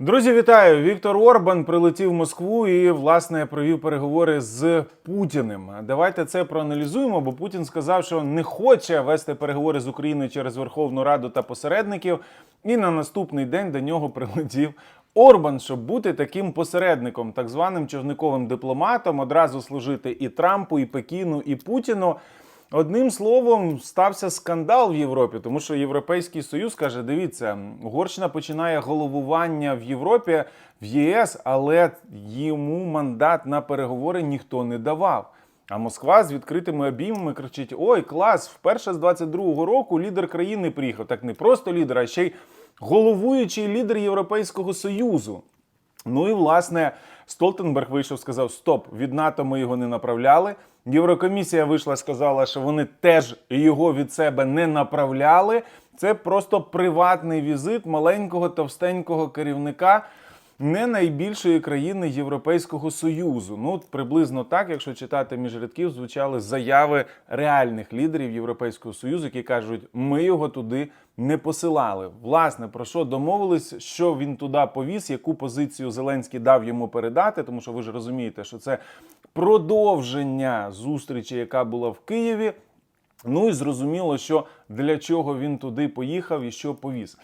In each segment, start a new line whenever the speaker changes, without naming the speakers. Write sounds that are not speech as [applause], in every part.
Друзі, вітаю! Віктор Орбан прилетів в Москву і власне провів переговори з Путіним. Давайте це проаналізуємо, бо Путін сказав, що не хоче вести переговори з Україною через Верховну Раду та посередників. І на наступний день до нього прилетів Орбан, щоб бути таким посередником, так званим човниковим дипломатом, одразу служити і Трампу, і Пекіну, і Путіну. Одним словом, стався скандал в Європі, тому що Європейський Союз каже: дивіться, Угорщина починає головування в Європі в ЄС, але йому мандат на переговори ніхто не давав. А Москва з відкритими обіймами кричить: Ой, клас! Вперше з 22-го року лідер країни приїхав. Так не просто лідер, а ще й головуючий лідер Європейського Союзу. Ну і власне Столтенберг вийшов, сказав: Стоп, від НАТО ми його не направляли. Єврокомісія вийшла, сказала, що вони теж його від себе не направляли. Це просто приватний візит маленького товстенького керівника не найбільшої країни Європейського Союзу. Ну, приблизно так, якщо читати між рядків, звучали заяви реальних лідерів Європейського Союзу, які кажуть, ми його туди не посилали. Власне, про що домовились, що він туди повіз, яку позицію Зеленський дав йому передати, тому що ви ж розумієте, що це продовження зустрічі, яка була в Києві. Ну і зрозуміло, що для чого він туди поїхав і що повіз.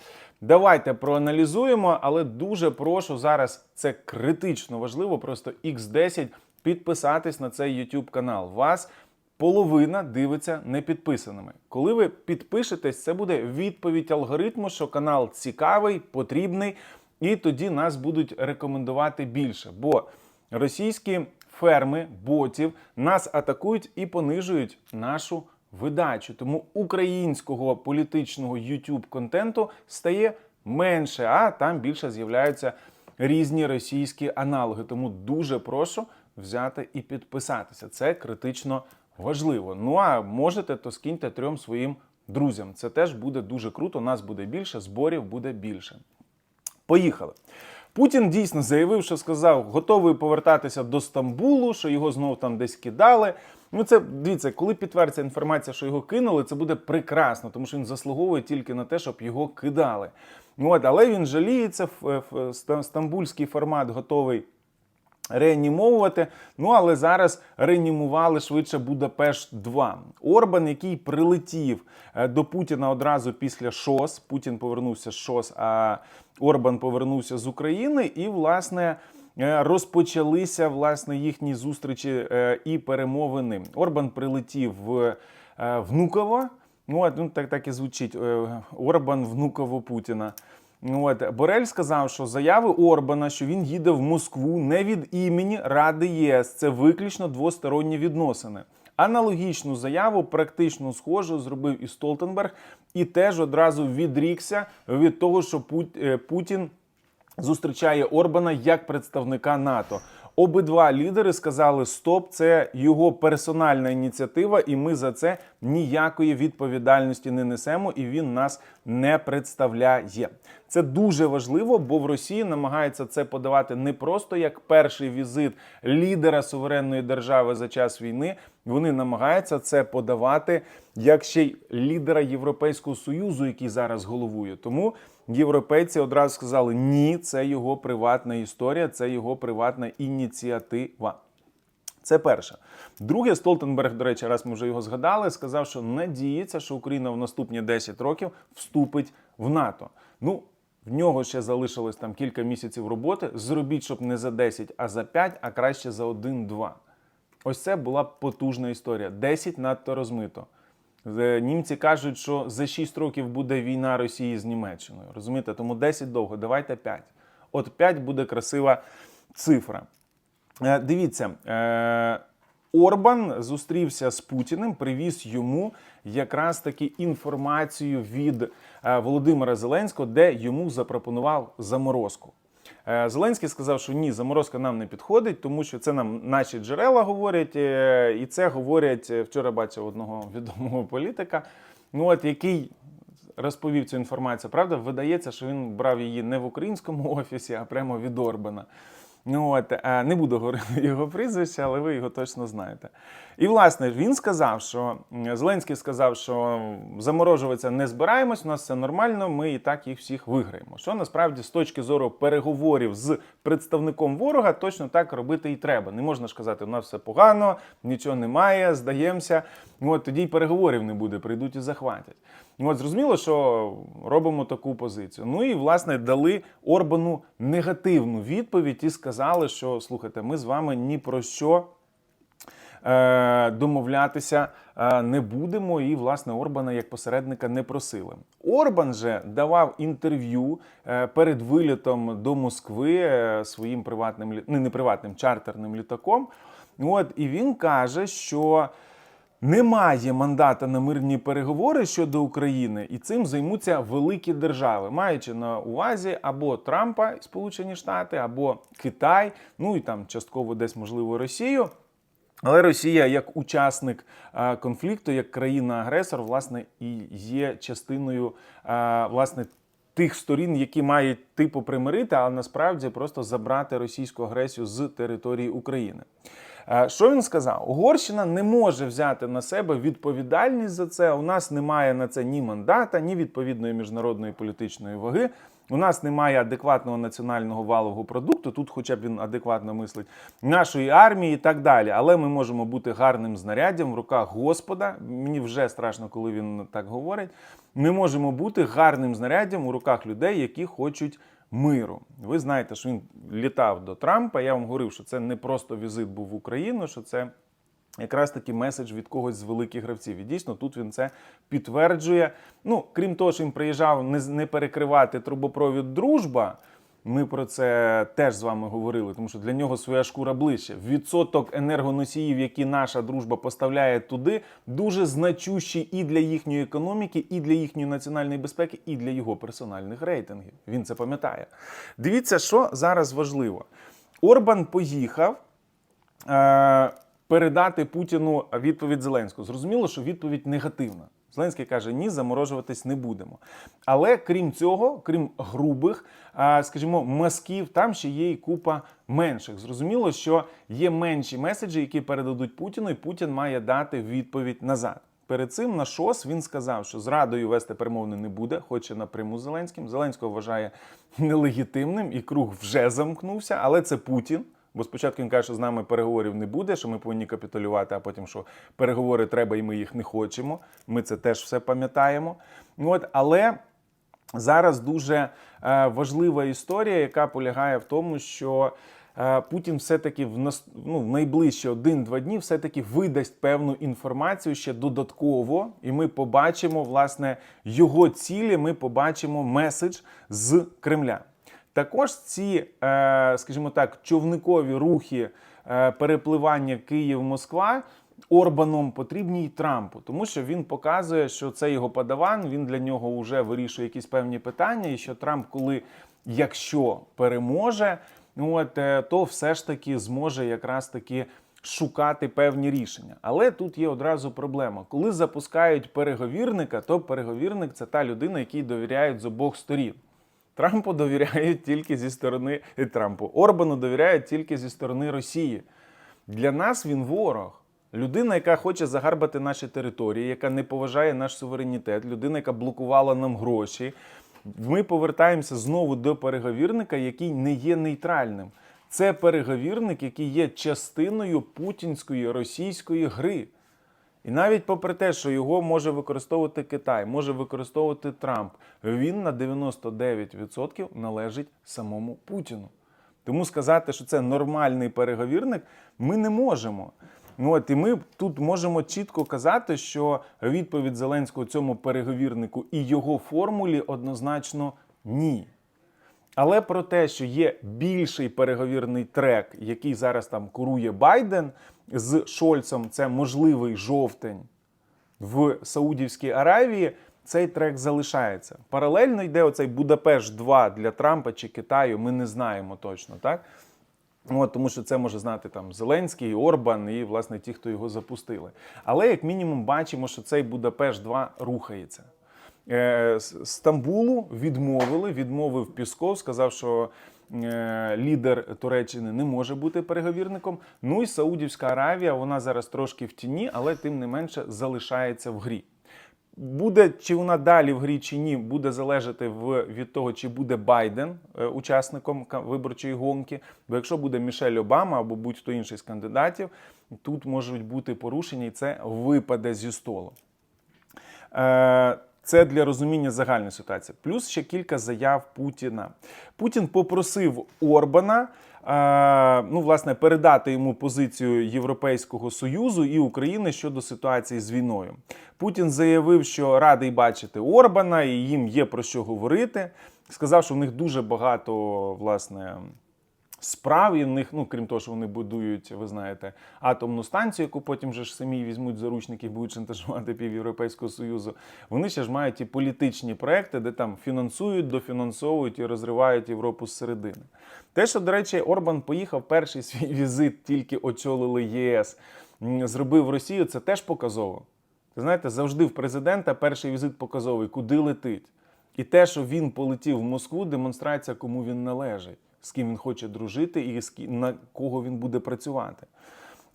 Давайте проаналізуємо, але дуже прошу зараз це критично важливо. Просто X10 підписатись на цей YouTube канал. Вас половина дивиться не підписаними. Коли ви підпишетесь, це буде відповідь алгоритму, що канал цікавий, потрібний, і тоді нас будуть рекомендувати більше. Бо російські ферми ботів нас атакують і понижують нашу видачу. Тому українського політичного youtube контенту стає менше, а там більше з'являються різні російські аналоги. Тому дуже прошу взяти і підписатися. Це критично важливо. Ну а можете, то скиньте трьом своїм друзям. Це теж буде дуже круто. Нас буде більше, зборів буде більше. Поїхали. Путін дійсно заявив, що сказав, готовий повертатися до Стамбулу, що його знов там десь кидали. Ну, це дивіться, коли підтвердиться інформація, що його кинули, це буде прекрасно, тому що він заслуговує тільки на те, щоб його кидали. Ну, От, але він жаліється, стамбульський формат готовий реанімовувати. Ну але зараз реанімували швидше Будапешт 2 Орбан, який прилетів е, до Путіна одразу після ШОС. Путін повернувся з ШОС, а Орбан повернувся з України, і власне. Е, Розпочалися власне їхні зустрічі е, і перемовини. Орбан прилетів в е, Внуково. Ну, от, ну так, так і звучить Орбан Внуково Путіна. Ну, От Борель сказав, що заяви Орбана, що він їде в Москву не від імені Ради єС, це виключно двосторонні відносини. Аналогічну заяву, практично схожу, зробив і Столтенберг, і теж одразу відрікся від того, що Путін зустрічає Орбана як представника НАТО. Обидва лідери сказали: Стоп, це його персональна ініціатива, і ми за це ніякої відповідальності не несемо, і він нас не представляє. Це дуже важливо, бо в Росії намагаються це подавати не просто як перший візит лідера суверенної держави за час війни. Вони намагаються це подавати як ще й лідера Європейського союзу, який зараз головує. Тому європейці одразу сказали: ні, це його приватна історія, це його приватна ініціатива. Це перше. Друге, Столтенберг, до речі, раз ми вже його згадали, сказав, що надіється, що Україна в наступні 10 років вступить в НАТО. Ну, в нього ще залишилось там кілька місяців роботи. Зробіть, щоб не за 10, а за 5, а краще за 1-2. Ось це була потужна історія. 10 надто розмито. Е, Німці кажуть, що за 6 років буде війна Росії з Німеччиною. Розумієте? Тому 10 довго, давайте 5. От 5 буде красива цифра. Е, Дивіться, е, Орбан зустрівся з Путіним, привіз йому якраз таки інформацію від Володимира Зеленського, де йому запропонував заморозку. Е, Зеленський сказав, що ні, заморозка нам не підходить, тому що це нам наші джерела говорять, е, і це говорять е, вчора. Бачив одного [laughs] відомого політика, ну от який розповів цю інформацію. Правда, видається, що він брав її не в українському [laughs] офісі, а прямо від Орбана. Ну, от, е, не буду говорити [laughs] його прізвище, але ви його точно знаєте. І власне він сказав, що Зеленський сказав, що заморожуватися не збираємось, у нас все нормально, ми і так їх всіх виграємо. Що насправді з точки зору переговорів з представником ворога, точно так робити і треба. Не можна ж казати, у нас все погано, нічого немає, здаємося. От тоді й переговорів не буде, прийдуть і захватять. От зрозуміло, що робимо таку позицію. Ну і власне дали Орбану негативну відповідь і сказали, що слухайте, ми з вами ні про що е, домовлятися е, не будемо. І власне Орбана як посередника не просили. Орбан же давав інтерв'ю е, перед вилітом до Москви своїм приватним лі- ну, не приватним чартерним літаком. От і він каже, що. Немає мандата на мирні переговори щодо України, і цим займуться великі держави, маючи на увазі або Трампа, Сполучені Штати, або Китай, ну і там частково десь можливо Росію. Але Росія, як учасник конфлікту, як країна-агресор, власне, і є частиною власне. Тих сторін, які мають типу примирити, а насправді просто забрати російську агресію з території України. Е, Що він сказав? Угорщина не може взяти на себе відповідальність за це. У нас немає на це ні мандата, ні відповідної міжнародної політичної ваги. У нас немає адекватного національного валового продукту. Тут, хоча б він адекватно мислить, нашої армії і так далі. Але ми можемо бути гарним знаряддям в руках Господа. Мені вже страшно, коли він так говорить. Ми можемо бути гарним знаряддям у руках людей, які хочуть миру. Ви знаєте, що він літав до Трампа. Я вам говорив, що це не просто візит був в Україну, що це якраз таки меседж від когось з великих гравців. І дійсно тут він це підтверджує. Ну, крім того, що він приїжджав не, перекривати трубопровід дружба. Ми про це теж з вами говорили, тому що для нього своя шкура ближче. Відсоток енергоносіїв, які наша дружба поставляє туди, дуже значущий і для їхньої економіки, і для їхньої національної безпеки, і для його персональних рейтингів. Він це пам'ятає. Дивіться, що зараз важливо. Орбан поїхав е, передати Путіну відповідь Зеленського. Зрозуміло, що відповідь негативна. Зеленський каже: ні, заморожуватись не будемо. Але крім цього, крім грубих, скажімо, мазків, там ще є і купа менших. Зрозуміло, що є менші меседжі, які передадуть Путіну, і Путін має дати відповідь назад. Перед цим на ШОС він сказав, що з Радою вести перемовини не буде, хоче напряму Зеленським. Зеленського вважає нелегітимним, і круг вже замкнувся, але це Путін. Бо спочатку він каже, що з нами переговорів не буде, що ми повинні капітулювати, а потім що переговори треба і ми їх не хочемо. Ми це теж все пам'ятаємо. От, але зараз дуже е, важлива історія, яка полягає в тому, що е, Путін все-таки в нас ну, в найближчі один-два дні все-таки видасть певну інформацію ще додатково, і ми побачимо власне його цілі. Ми побачимо меседж з Кремля. Також ці, е, скажімо так, човникові рухи е, перепливання Київ-Москва Орбаном потрібні й Трампу, тому що він показує, що це його подаван, він для нього вже вирішує якісь певні питання, і що Трамп, коли якщо переможе, от е, то все ж таки зможе якраз таки. Шукати певні рішення, але тут є одразу проблема. Коли запускають переговірника, то переговірник це та людина, якій довіряють з обох сторін. Трампу довіряють тільки зі сторони е, Трампу. Орбану довіряють тільки зі сторони Росії. Для нас він ворог. Людина, яка хоче загарбати наші території, яка не поважає наш суверенітет, людина, яка блокувала нам гроші. Ми повертаємося знову до переговірника, який не є нейтральним. Це переговірник, який є частиною путінської російської гри. І навіть попри те, що його може використовувати Китай, може використовувати Трамп, він на 99% належить самому Путіну. Тому сказати, що це нормальний переговірник, ми не можемо. Ну от і ми тут можемо чітко казати, що відповідь Зеленського цьому переговірнику і його формулі однозначно ні. Але про те, що є більший переговірний трек, який зараз там курує Байден з Шольцем, це можливий жовтень в Саудівській Аравії. Цей трек залишається. Паралельно йде оцей Будапешт 2 для Трампа чи Китаю. Ми не знаємо точно, так? От, тому що це може знати там Зеленський, Орбан і власне ті, хто його запустили. Але як мінімум бачимо, що цей Будапешт 2 рухається. Е, Стамбулу відмовили, відмовив Пісков, сказав, що лідер Туреччини не може бути переговірником. Ну і Саудівська Аравія, вона зараз трошки в тіні, але тим не менше залишається в грі. Буде чи вона далі в грі чи ні, буде залежати від того, чи буде Байден е, учасником виборчої гонки. Бо якщо буде Мішель Обама або будь-хто інший з кандидатів, тут можуть бути порушення, і це випаде зі столу. Це для розуміння загальної ситуації. Плюс ще кілька заяв Путіна. Путін попросив Орбана. е, Ну, власне, передати йому позицію Європейського союзу і України щодо ситуації з війною. Путін заявив, що радий бачити Орбана, і їм є про що говорити. Сказав, що в них дуже багато власне справ, в них, ну крім того, що вони будують, ви знаєте, атомну станцію, яку потім же ж самі візьмуть заручники будуть шантажувати пів Європейського Союзу. Вони ще ж мають і політичні проекти, де там фінансують, дофінансовують і розривають Європу зсередини. Те, що, до речі, Орбан поїхав перший [laughs] свій візит, тільки очолили ЄС, зробив Росію, це теж показово. Ви знаєте, завжди в президента перший візит показовий, куди летить. І те, що він полетів в Москву, демонстрація, кому він належить, з ким він хоче дружити і на кого він буде працювати.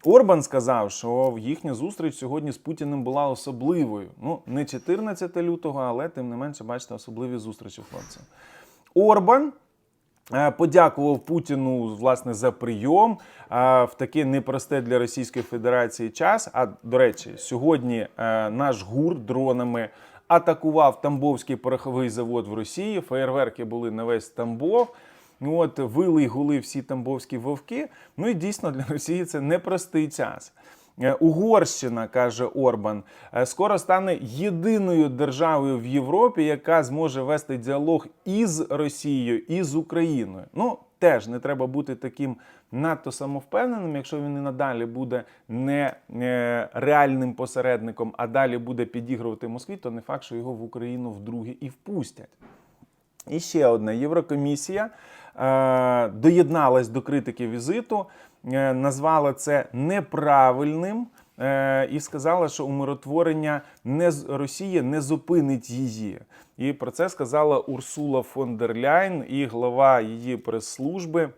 Орбан сказав, що їхня зустріч сьогодні з Путіним була особливою. Ну, не 14 лютого, але тим не менше, бачите, особливі зустрічі хлопців. Орбан Е, Подякував Путіну власне за прийом е, в таке непросте для Російської Федерації час. А до речі, сьогодні е, наш ГУР дронами атакував Тамбовський пороховий завод в Росії. Феєрверки були на весь Тамбов. Ну, От вили й гули всі тамбовські вовки. Ну і дійсно для Росії це непростий час. Е, Угорщина, каже Орбан, е, скоро стане єдиною державою в Європі, яка зможе вести діалог із Росією і з Україною. Ну, теж не треба бути таким надто самовпевненим, якщо він і надалі буде не е, реальним посередником, а далі буде підігрувати Москві, то не факт, що його в Україну вдруге і впустять. І ще одне Єврокомісія доєдналась до критики візиту, е, назвала це неправильним е, і сказала, що умиротворення не Росії не зупинить її. І про це сказала Урсула фон дер Ляйн і глава її прес-служби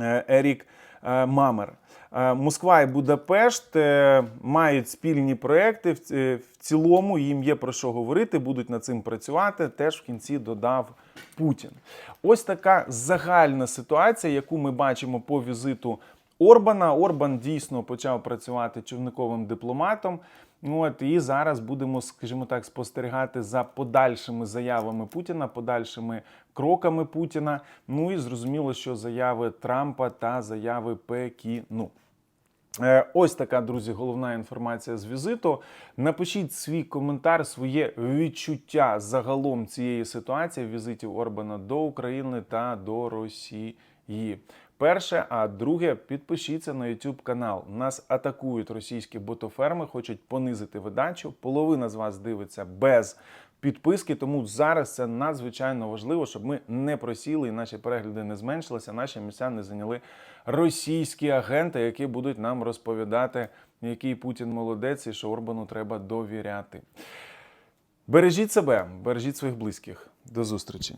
е, Ерік е, Мамер. Е, Москва і Будапешт е, мають спільні проекти. Цілому їм є про що говорити, будуть над цим працювати. Теж в кінці додав Путін. Ось така загальна ситуація, яку ми бачимо по візиту Орбана. Орбан дійсно почав працювати човниковим дипломатом. Ну, От і зараз будемо, скажімо так, спостерігати за подальшими заявами Путіна, подальшими кроками Путіна. Ну і зрозуміло, що заяви Трампа та заяви Пекіну. Е, Ось така, друзі, головна інформація з візиту. Напишіть свій коментар, своє відчуття загалом цієї ситуації візитів Орбана до України та до Росії. Перше, а друге, підпишіться на YouTube канал. Нас атакують російські ботоферми, хочуть понизити видачу. Половина з вас дивиться без підписки, тому зараз це надзвичайно важливо, щоб ми не просіли і наші перегляди не зменшилися. Наші місця не зайняли російські агенти, які будуть нам розповідати, який Путін молодець і що Орбану треба довіряти. Бережіть себе, бережіть своїх близьких. До зустрічі.